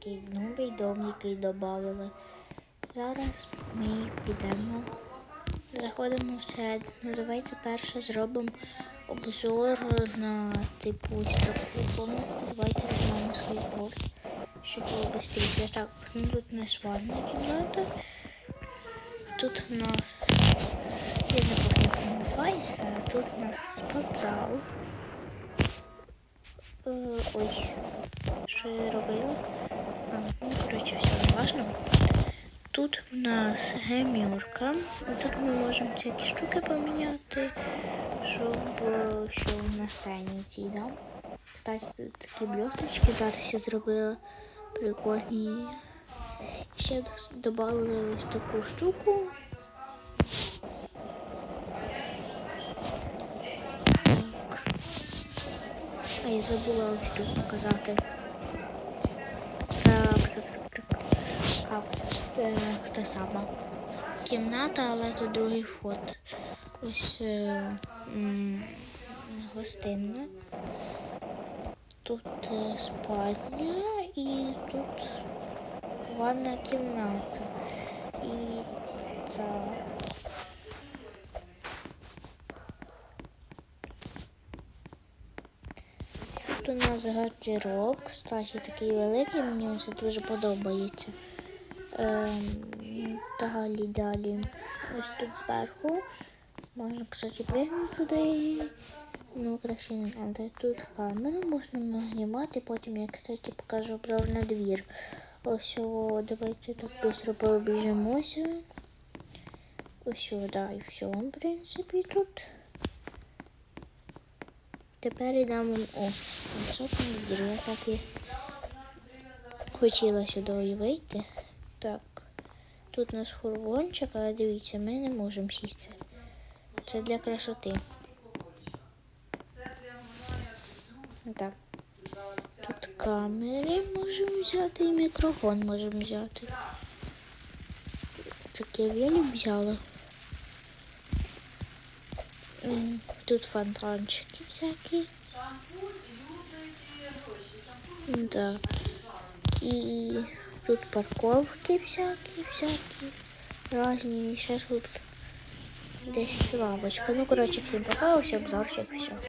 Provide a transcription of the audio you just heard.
такий новий дом, який додали. Зараз ми підемо, заходимо всередину. Давайте перше зробимо обзор на типу таку комнату. Давайте візьмемо свій порт, щоб було швидше. Так, ну тут у нас ванна кімната. Тут у нас, я не пам'ятаю, як вона називається, тут у нас спортзал. Е, Ой, що я робила? А, ну, коротше, все не важно. Тут у нас геймерка. Тут ми можемо всякі штуки поміняти, щоб що на сцені цій, да? Кстати, тут такі блісточки зараз я зробила прикольні. Ще додали ось таку штуку. Так. А я забула ось тут показати. Так, так, так, так. Е, та сама. Кімната, але тут другий вход. Ось е, м, гостинна. Тут е, спальня і тут ванна кімната. І це. Тут у нас гардероб, кстати, такий великий, мені це дуже подобається. Ем, далі, далі. Ось тут зверху. Можна, кстати, пригнути туди. Ну, краще не треба. Тут камеру можна знімати, потім я, кстати, покажу обзор на двір. Ось, о, давайте так швидко пробіжимося. Ось, о, да, і все, в принципі, тут. Тепер йдемо. О, собственно, двір. Я так і хотіла сюди вийти. Так. Тут у нас фургончик, але дивіться, ми не можемо сісти. Це для красоти. Так. Тут камери можемо взяти і мікрофон можемо взяти. Таке я не взяла. Тут фонтанчики всякі. Да. І тут парковки всякі, всякі. Разні. Сейчас тут десь лавочка. Ну, короче, всем пока, всем обзорчик, все.